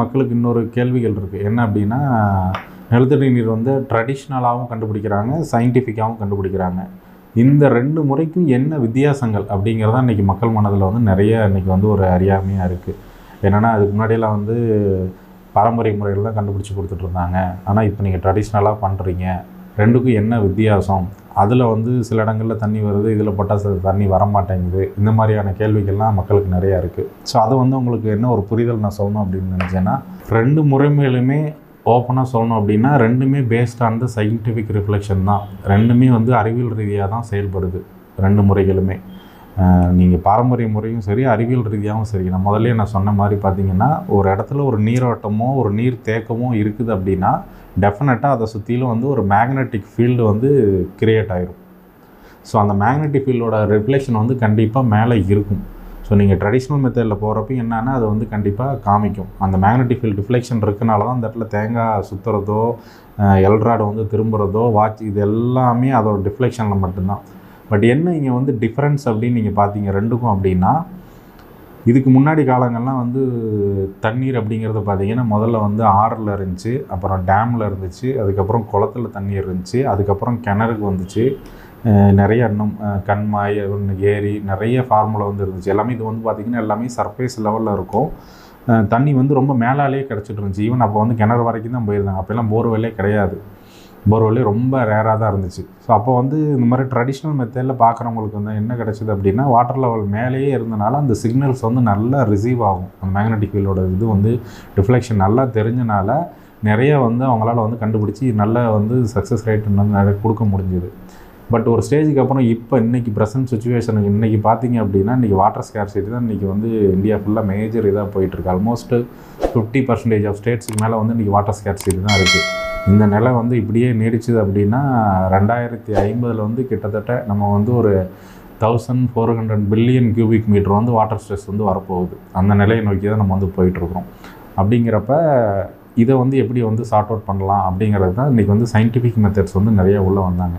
மக்களுக்கு இன்னொரு கேள்விகள் இருக்குது என்ன அப்படின்னா நிலத்தடி நீர் வந்து ட்ரெடிஷ்னலாகவும் கண்டுபிடிக்கிறாங்க சயின்டிஃபிக்காகவும் கண்டுபிடிக்கிறாங்க. இந்த ரெண்டு முறைக்கும் என்ன வித்தியாசங்கள் அப்படிங்கிறத இன்றைக்கி மக்கள் மனதில் வந்து நிறைய இன்றைக்கி வந்து ஒரு அறியாமையாக இருக்குது என்னென்னா அதுக்கு முன்னாடியெல்லாம் வந்து பாரம்பரிய முறையில் தான் கண்டுபிடிச்சி கொடுத்துட்ருந்தாங்க ஆனால் இப்போ நீங்கள் ட்ரெடிஷ்னலாக பண்ணுறீங்க ரெண்டுக்கும் என்ன வித்தியாசம்? அதில் வந்து சில இடங்களில் தண்ணி வருது இதில் போட்டால் சில தண்ணி வரமாட்டேங்குது. இந்த மாதிரியான கேள்விகள்லாம் மக்களுக்கு நிறையா இருக்குது ஸோ அதை வந்து உங்களுக்கு என்ன ஒரு புரிதல் நான் சொல்லணும் அப்படின்னு நினச்சேன்னா ரெண்டு முறைமையிலுமே ஓப்பனாக சொல்லணும் அப்படின்னா ரெண்டுமே based on the scientific reflection தான். ரெண்டுமே வந்து அறிவியல் ரீதியாக தான் செயல்படுது ரெண்டு முறைகளுமே. நீங்கள் பாரம்பரிய முறையும் சரி அறிவியல் ரீதியாகவும் சரி. நான் முதல்ல நான் சொன்ன மாதிரி பார்த்தீங்கன்னா ஒரு இடத்துல ஒரு நீரோட்டமோ ஒரு நீர் தேக்கமோ இருக்குது அப்படின்னா டெஃபினட்டாக அதை சுற்றிலும் வந்து ஒரு மேக்னெட்டிக் ஃபீல்டு வந்து கிரியேட் ஆகிரும் ஸோ அந்த மேக்னெட்டிக் ஃபீல்டோட ரிஃப்ளெக்ஷன் வந்து கண்டிப்பாக மேலே இருக்கும். ஸோ நீங்கள் ட்ரெடிஷ்னல் மெத்தடில் போகிறப்ப என்னென்னா அது வந்து கண்டிப்பாக காமிக்கும். அந்த மேக்னெட்டிக் ஃபீல்டு ரிஃப்ளெக்ஷன் இருக்கனால தான் அந்த இடத்துல தேங்காய் சுற்றுறதோ எல்ராடு வந்து திரும்புகிறதோ வாட்ச் இது எல்லாமே அதோட டிஃப்ளெக்ஷனில் மட்டும்தான். பட் என்ன இங்கே வந்து டிஃப்ரென்ஸ் அப்படின்னு நீங்கள் பார்த்தீங்க ரெண்டுக்கும் அப்படின்னா இதுக்கு முன்னாடி காலங்கள்லாம் வந்து தண்ணீர் அப்படிங்கிறது பார்த்தீங்கன்னா முதல்ல வந்து ஆறில் இருந்துச்சு அப்புறம் டேமில் இருந்துச்சு அதுக்கப்புறம் குளத்துல தண்ணீர் இருந்துச்சு அதுக்கப்புறம் கிணறுக்கு வந்துச்சு. நிறைய இன்னும் கண்மாய் இன்னும் ஏரி நிறைய ஃபார்முலா வந்து இருந்துச்சு. எல்லாமே இது வந்து பார்த்திங்கன்னா எல்லாமே சர்ஃபேஸ் லெவலில் இருக்கும். தண்ணி வந்து ரொம்ப மேலாலேயே கிடச்சிட்டு இருந்துச்சு. ஈவன் அப்போ வந்து கிணறு வரைக்கும் தான் போயிருந்தாங்க. அப்போல்லாம் போர்வெல்லே கிடையாது. போர்வெல்லே ரொம்ப ரேராக தான் இருந்துச்சு. ஸோ அப்போ வந்து இந்த மாதிரி ட்ரெடிஷ்னல் மெத்தடில் பார்க்குறவங்களுக்கு வந்து என்ன கிடச்சிது அப்படின்னா வாட்டர் லெவல் மேலேயே இருந்தனால அந்த சிக்னல்ஸ் வந்து நல்லா ரிசீவ் ஆகும். அந்த மேக்னெட்டிக் ஃபீல்டோட இது வந்து ரிஃப்ளெக்ஷன் நல்லா தெரிஞ்சனால நிறைய வந்து அவங்களால வந்து கண்டுபிடிச்சி நல்லா வந்து சக்ஸஸ் ரேட் வந்து நிறைய கொடுக்க முடிஞ்சுது. பட் ஒரு ஸ்டேஜுக்கு அப்புறம் இப்போ இன்றைக்கி ப்ரெசன்ட் சுச்சுவேஷனுக்கு இன்றைக்கி பார்த்தீங்க அப்படின்னா இன்றைக்கி வாட்டர் ஸ்கேர்சிட்டி தான் இன்றைக்கி வந்து இந்தியா ஃபுல்லாக மேஜர் இதாக போயிட்டுருக்கு ஆல்மோஸ்ட் ஃபிஃப்டி பர்சன்டேஜ் ஆஃப் ஸ்டேட்ஸுக்கு மேலே வந்து இன்றைக்கி வாட்டர் ஸ்கேர்சிட்டி தான் இருக்குது இந்த நிலை வந்து இப்படியே நீடிச்சுது அப்படின்னா ரெண்டாயிரத்தி ஐம்பதில் வந்து கிட்டத்தட்ட நம்ம வந்து ஒரு thousand four hundred billion cubic metre வந்து வாட்டர் ஸ்ட்ரெஸ் வந்து வரப்போகுது. அந்த நிலையை நோக்கி தான் நம்ம வந்து போயிட்டுருக்குறோம். அப்படிங்கிறப்ப இதை வந்து எப்படி வந்து சார்ட் அவுட் பண்ணலாம் அப்படிங்கிறது தான் இன்றைக்கி வந்து சயின்டிஃபிக் மெத்தட்ஸ் வந்து நிறைய உள்ளே வந்தாங்க.